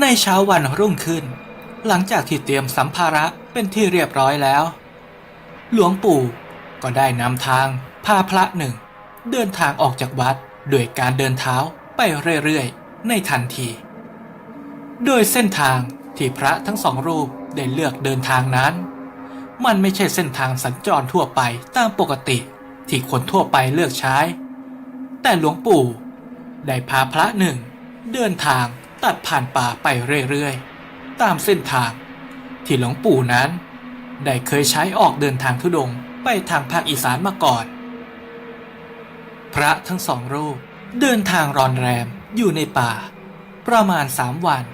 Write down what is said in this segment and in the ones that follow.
ในเช้าวันรุ่งขึ้น หลังจากที่เตรียมสัมภาระเป็นที่เรียบร้อยแล้ว หลวงปู่ก็ได้นำทางพาพระหนึ่ง เดินทางออกจากวัดโดยการเดินเท้าไปเรื่อยๆ ในทันที โดยเส้นทางที่พระทั้งสองรูปได้เลือกเดินทางนั้น มันไม่ใช่เส้นทางสัญจรทั่วไปตามปกติที่คนทั่วไปเลือกใช้ แต่หลวงปู่ ได้พาพระหนึ่ง เดินทาง ตัดผ่านป่าไปเรื่อยๆ ตามเส้นทาง ที่หลวงปู่นั้น ได้เคยใช้ออกเดินทางทุดงไปทางภาคอีสานมาก่อน พระทั้งสองรูปเดินทางรอนแรมอยู่ในป่า ประมาณสามวัน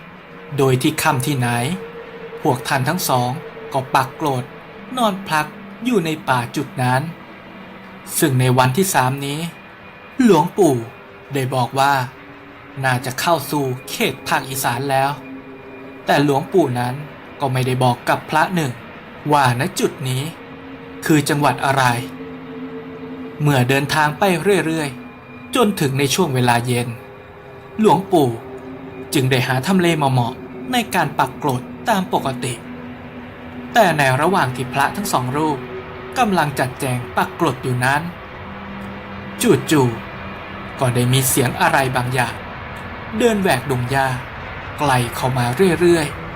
โดยที่ค่ำที่ไหน พวกท่านทั้งสองก็ปักโกรธนอนพักอยู่ในป่าจุดนั้น ซึ่งในวันที่สามนี้ หลวงปู่ได้บอกว่า น่าจะเข้าสู่เขตภาคอีสานแล้ว แต่หลวงปู่นั้นก็ไม่ได้บอกกับพระหนึ่ง ว่าณจุดนี้ คือจังหวัดอะไร เมื่อเดินทางไปเรื่อยๆ จนถึงในช่วงเวลาเย็น หลวงปู่จึงได้หาทำเลเหมาะๆในการปักกรดตามปกติ แต่ในระหว่างที่พระทั้งสองรูปกำลังจัดแจงปักกรดอยู่นั้น จู่ๆก็ได้มีเสียงอะไรบางอย่าง เดินแหวกดงหญ้าไกลเข้ามาเรื่อยๆ